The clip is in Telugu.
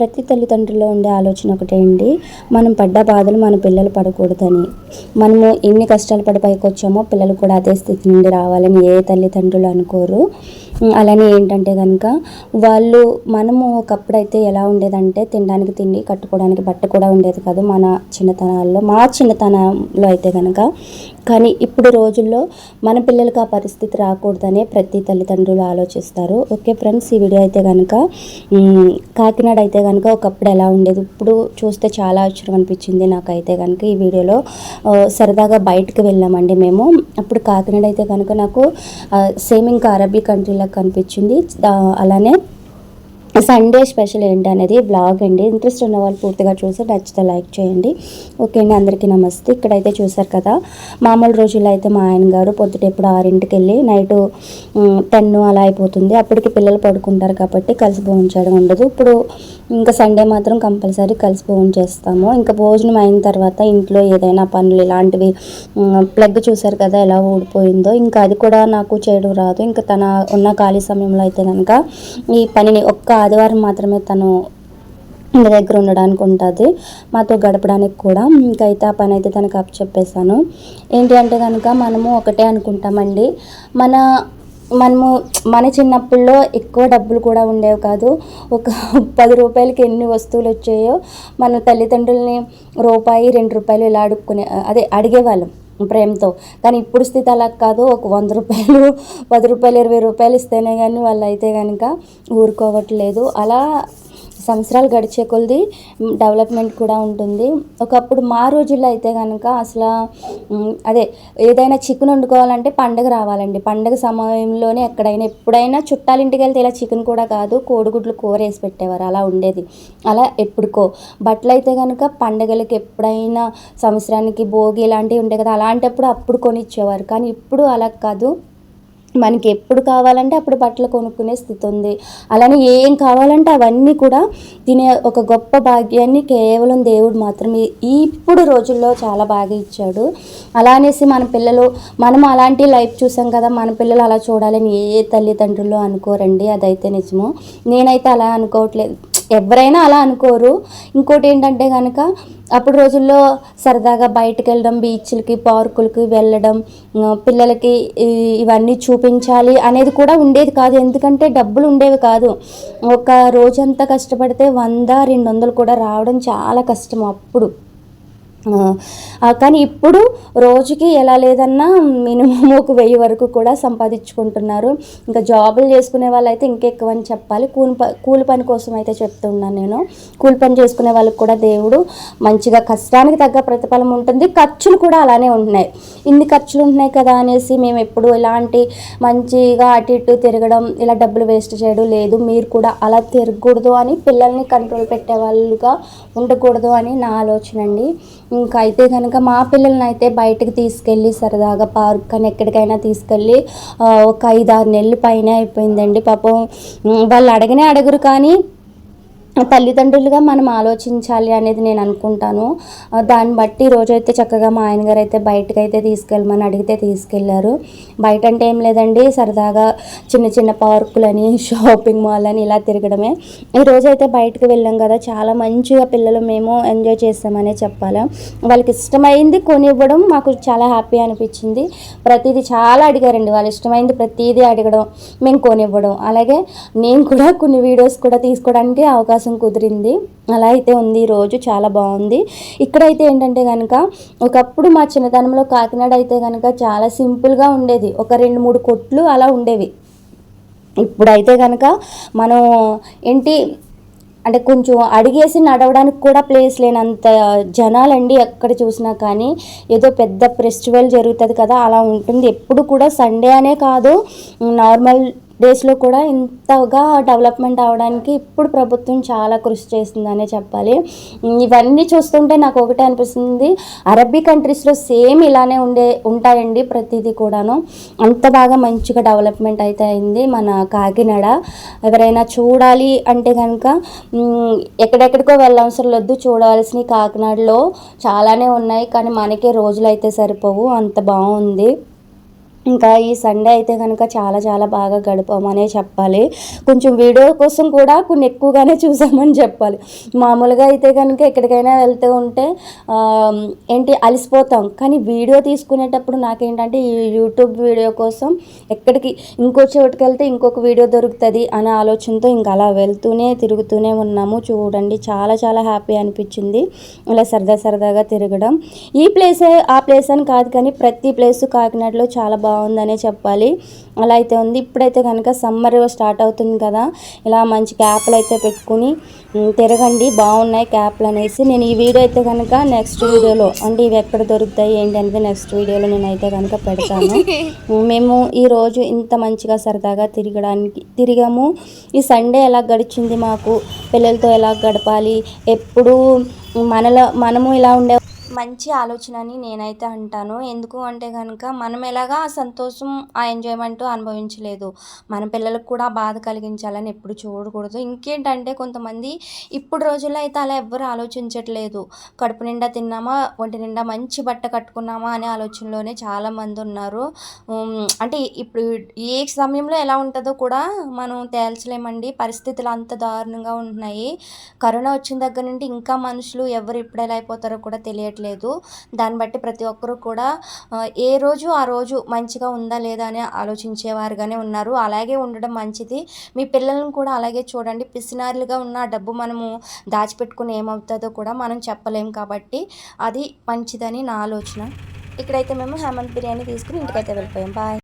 ప్రతి తల్లిదండ్రుల్లో ఉండే ఆలోచన ఒకటే అండి మనం పడ్డ బాధలు మన పిల్లలు పడకూడదని. మనము ఎన్ని కష్టాలు పడి పైకి వచ్చామో పిల్లలు కూడా అదే స్థితి నుండి రావాలని ఏ తల్లిదండ్రులు అనుకోరు. అలానే ఏంటంటే కనుక వాళ్ళు మనము ఒకప్పుడైతే ఎలా ఉండేదంటే తినడానికి తిండి కట్టుకోవడానికి బట్ట కూడా ఉండేది కాదు మన చిన్నతనాల్లో. మా చిన్నతనంలో అయితే కనుక కానీ ఇప్పుడు రోజుల్లో మన పిల్లలకి ఆ పరిస్థితి రాకూడదనే ప్రతి తల్లిదండ్రులు ఆలోచిస్తారు. ఓకే ఫ్రెండ్స్ ఈ వీడియో అయితే కనుక కాకినాడ అయితే కనుక ఒకప్పుడు ఎలా ఉండేది? ఇప్పుడు చూస్తే చాలా ఆశ్చర్యం అనిపించింది నాకైతే కనుక ఈ వీడియోలో. సరదాగా బయటకు వెళ్ళామండి మేము. అప్పుడు కాకినాడ అయితే కనుక నాకు సేమ్ ఇంకా అరబీ కంట్రీలో కనిపించింది. ఆ, అలానే సండే స్పెషల్ ఏంటి అనేది బ్లాగ్ అండి. ఇంట్రెస్ట్ ఉన్న వాళ్ళు పూర్తిగా చూసి నచ్చితే లైక్ చేయండి. ఓకే అండి అందరికీ నమస్తే. ఇక్కడైతే చూసారు కదా మామూలు రోజుల్లో అయితే మా ఆయన గారు పొద్దుట ఎప్పుడు ఆరింటికి వెళ్ళి నైట్ టెన్ అలా అయిపోతుంది. అప్పటికి పిల్లలు పడుకుంటారు కాబట్టి కలిసి భోజనం చేయడం ఉండదు. ఇప్పుడు ఇంకా సండే మాత్రం కంపల్సరీ కలిసి భోజనం చేస్తాము. ఇంకా భోజనం అయిన తర్వాత ఇంట్లో ఏదైనా పనులు ఇలాంటివి ప్లగ్ చూసారు కదా ఎలా ఊడిపోయిందో. ఇంకా అది కూడా నాకు చేయడం రాదు. ఇంకా తన ఉన్న ఖాళీ సమయంలో అయితే కనుక ఈ పనిని ఒక్క ఆదివారం మాత్రమే తను ఇంటి దగ్గర ఉండడానికి ఉంటుంది. మాతో గడపడానికి కూడా. ఇంకైతే అయితే ఆ పని అయితే తనకు అప్ చెప్పేశాను ఏంటి అంటే కనుక మనము ఒకటే అనుకుంటామండి. మన మనము మన చిన్నప్పుల్లో ఎక్కువ డబ్బులు కూడా ఉండేవి కాదు. ఒక పది రూపాయలకి ఎన్ని వస్తువులు వచ్చాయో మన తల్లిదండ్రులని రూపాయి రెండు రూపాయలు ఇలా అడుక్కునే అదే అడిగేవాళ్ళం. ప్రేమతో. కానీ ఇప్పుడు స్థితి అలా కాదు. ఒక వంద రూపాయలు పది రూపాయలు ఇరవై రూపాయలు ఇస్తేనే కానీ వాళ్ళు అయితే కనుక ఊరుకోవట్లేదు. అలా సంవత్సరాలు గడిచే కొలది డెవలప్మెంట్ కూడా ఉంటుంది. ఒకప్పుడు మా రోజుల్లో అయితే కనుక అసలు అదే ఏదైనా చికెన్ వండుకోవాలంటే పండగ రావాలండి. పండగ సమయంలోనే ఎక్కడైనా ఎప్పుడైనా చుట్టాలింటికి వెళ్తే ఇలా చికెన్ కూడా కాదు కోడిగుడ్లు కూర వేసి పెట్టేవారు. అలా ఉండేది. అలా ఎప్పుడుకో. బట్టలు అయితే కనుక పండగలకి ఎప్పుడైనా సంవత్సరానికి భోగి ఇలాంటివి ఉంటాయి కదా అలాంటప్పుడు అప్పుడు కొనిచ్చేవారు. కానీ ఇప్పుడు అలా కాదు. మనకి ఎప్పుడు కావాలంటే అప్పుడు బట్టలు కొనుక్కునే స్థితి ఉంది. అలానే ఏం కావాలంటే అవన్నీ కూడా తినే ఒక గొప్ప భాగ్యాన్ని కేవలం దేవుడు మాత్రమే ఇప్పుడు రోజుల్లో చాలా బాగా ఇచ్చాడు. అలా అనేసి మన పిల్లలు మనం అలాంటి లైఫ్ చూసాం కదా మన పిల్లలు అలా చూడాలని ఏ తల్లిదండ్రులు అనుకోరండి. అదైతే నిజము. నేనైతే అలా అనుకోవట్లేదు. ఎవరైనా అలా అనుకోరు. ఇంకోటి ఏంటంటే కనుక అప్పుడు రోజుల్లో సరదాగా బయటకు వెళ్ళడం బీచ్లకి పార్కులకి వెళ్ళడం పిల్లలకి ఇవన్నీ చూపించాలి అనేది కూడా ఉండేది కాదు. ఎందుకంటే డబ్బులు ఉండేవి కాదు. ఒక రోజంతా కష్టపడితే వంద రెండు వందలు కూడా రావడం చాలా కష్టం అప్పుడు. కానీ ఇప్పుడు రోజుకి ఎలా లేదన్నా మినిమం ఒక వెయ్యి వరకు కూడా సంపాదించుకుంటున్నారు. ఇంకా జాబులు చేసుకునే వాళ్ళు అయితే ఇంకెక్కువ అని చెప్పాలి. కూలి ప కూలి పని కోసం అయితే చెప్తున్నాను నేను. కూలి పని చేసుకునే వాళ్ళకి కూడా దేవుడు మంచిగా కష్టానికి తగ్గ ప్రతిఫలం ఉంటుంది. ఖర్చులు కూడా అలానే ఉంటున్నాయి. ఇన్ని ఖర్చులు ఉంటున్నాయి కదా అనేసి మేము ఎప్పుడు ఇలాంటి మంచిగా అటు ఇటు తిరగడం ఇలా డబ్బులు వేస్ట్ చేయడం లేదు. మీరు కూడా అలా తిరగకూడదు అని పిల్లల్ని కంట్రోల్ పెట్టే వాళ్ళుగా ఉండకూడదు అని నా ఆలోచన అండి. ఇంకా అయితే కనుక మా పిల్లల్ని అయితే బయటకు తీసుకెళ్ళి సరదాగా పార్క్ కానీ ఎక్కడికైనా తీసుకెళ్ళి ఒక ఐదు ఆరు నెలలు పైన అయిపోయిందండి. పాపం వాళ్ళు అడగనే అడగరు కానీ తల్లిదండ్రులుగా మనం ఆలోచించాలి అనేది నేను అనుకుంటాను. దాన్ని బట్టి రోజైతే చక్కగా మా ఆయన గారు అయితే బయటకు అయితే తీసుకెళ్ళమని అడిగితే తీసుకెళ్ళారు బయట అంటే ఏం లేదండి సరదాగా చిన్న చిన్న పార్కులని షాపింగ్ మాల్ అని ఇలా తిరగడమే. ఈ రోజైతే బయటకు వెళ్ళాం కదా చాలా మంచిగా పిల్లలు మేము ఎంజాయ్ చేస్తామనే చెప్పాలి. వాళ్ళకి ఇష్టమైంది కొనివ్వడం మాకు చాలా హ్యాపీ అనిపించింది. ప్రతిదీ చాలా అడిగారండి వాళ్ళు ఇష్టమైంది ప్రతిదీ అడగడం మేము కొనివ్వడం. అలాగే నేను కూడా కొన్ని వీడియోస్ కూడా తీసుకోవడానికి అవకాశం కుదిరింది. అలా అయితే ఉంది. ఈ రోజు చాలా బాగుంది. ఇక్కడైతే ఏంటంటే కనుక ఒకప్పుడు మా చిన్నతనంలో కాకినాడ అయితే కనుక చాలా సింపుల్గా ఉండేది. ఒక రెండు మూడు కొట్లు అలా ఉండేవి. ఇప్పుడైతే కనుక మనం ఏంటి అంటే కొంచెం అడిగేసి నడవడానికి కూడా ప్లేస్ లేనంత జనాలండి ఎక్కడ చూసినా కానీ. ఏదో పెద్ద ఫెస్టివల్ జరుగుతుంది కదా అలా ఉంటుంది. ఎప్పుడు కూడా సండే అనే కాదు. నార్మల్ డేస్లో కూడా ఇంతగా డెవలప్మెంట్ అవడానికి ఇప్పుడు ప్రభుత్వం చాలా కృషి చేస్తుందనే చెప్పాలి. ఇవన్నీ చూస్తుంటే నాకు ఒకటే అనిపిస్తుంది. అరబీ కంట్రీస్లో సేమ్ ఇలానే ఉండే ఉంటాయండి ప్రతిదీ కూడాను. అంత బాగా మంచిగా డెవలప్మెంట్ అయితే అయింది మన కాకినాడ. ఎవరైనా చూడాలి అంటే కనుక ఎక్కడెక్కడికో వెళ్ళవసరం లేదు. చూడవలసినవి కాకినాడలో చాలానే ఉన్నాయి. కానీ మనకే రోజులు అయితే సరిపోవు. అంత బాగుంది. ఇంకా ఈ సండే అయితే కనుక చాలా చాలా బాగా గడిపామనే చెప్పాలి. కొంచెం వీడియో కోసం కూడా కొన్ని ఎక్కువగానే చూసామని చెప్పాలి. మామూలుగా అయితే కనుక ఎక్కడికైనా వెళ్తూ ఉంటే ఏంటి అలసిపోతాం. కానీ వీడియో తీసుకునేటప్పుడు నాకేంటంటే ఈ యూట్యూబ్ వీడియో కోసం ఎక్కడికి ఇంకో చోటుకి వెళ్తే ఇంకొక వీడియో దొరుకుతుంది అనే ఆలోచనతో ఇంకా అలా వెళ్తూనే తిరుగుతూనే ఉన్నాము. చూడండి చాలా చాలా హ్యాపీ అనిపించింది. ఇలా సరదా సరదాగా తిరగడం. ఈ ప్లేస్ ఆ ప్లేస్ అని కాదు కానీ ప్రతి ప్లేస్ కాకినాడలో చాలా బాగుందనే చెప్పాలి. అలా అయితే ఉంది. ఇప్పుడైతే కనుక సమ్మర్ స్టార్ట్ అవుతుంది కదా. ఇలా మంచి క్యాప్లు అయితే పెట్టుకుని తిరగండి. బాగున్నాయి క్యాప్లు అనేసి. నేను ఈ వీడియో అయితే కనుక నెక్స్ట్ వీడియోలో అంటే ఇవి ఎక్కడ దొరుకుతాయి ఏంటి అనేది నెక్స్ట్ వీడియోలో నేనైతే కనుక పెడతాను. మేము ఈరోజు ఇంత మంచిగా సరదాగా తిరగడానికి తిరిగాము. ఈ సండే ఎలా గడిచింది మాకు? పిల్లలతో ఎలా గడపాలి? ఎప్పుడు మనలో మనము ఇలా ఉండే మంచి ఆలోచన అని నేనైతే అంటాను. ఎందుకు అంటే కనుక మనం ఎలాగా ఆ సంతోషం ఆ ఎంజాయ్మెంట్ అనుభవించలేదు. మన పిల్లలకు కూడా బాధ కలిగించాలని ఎప్పుడు చూడకూడదు. ఇంకేంటంటే కొంతమంది ఇప్పుడు రోజుల్లో అయితే అలా ఎవ్వరు ఆలోచించట్లేదు. కడుపు నిండా తిన్నామా ఒంటి నిండా మంచి బట్ట కట్టుకున్నామా అనే ఆలోచనలోనే చాలామంది ఉన్నారు. అంటే ఇప్పుడు ఏ సమయంలో ఎలా ఉంటుందో కూడా మనం తేల్చలేమండి. పరిస్థితులు అంత దారుణంగా ఉంటున్నాయి. కరోనా వచ్చిన దగ్గర నుండి ఇంకా మనుషులు ఎవరు ఇప్పుడు ఎలా అయిపోతారో కూడా తెలియట్లేదు. దాన్ని బట్టి ప్రతి ఒక్కరూ కూడా ఏ రోజు ఆ రోజు మంచిగా ఉందా లేదా అని ఆలోచించేవారుగానే ఉన్నారు. అలాగే ఉండడం మంచిది. మీ పిల్లలను కూడా అలాగే చూడండి. పిసినారులుగా ఉన్న ఆ డబ్బు మనము దాచిపెట్టుకుని ఏమవుతుందో కూడా మనం చెప్పలేం కాబట్టి అది మంచిదని నా ఆలోచన. ఇక్కడైతే మేము హేమంత్ బిర్యానీ తీసుకుని ఇంటికైతే వెళ్ళిపోయాం. బాయ్.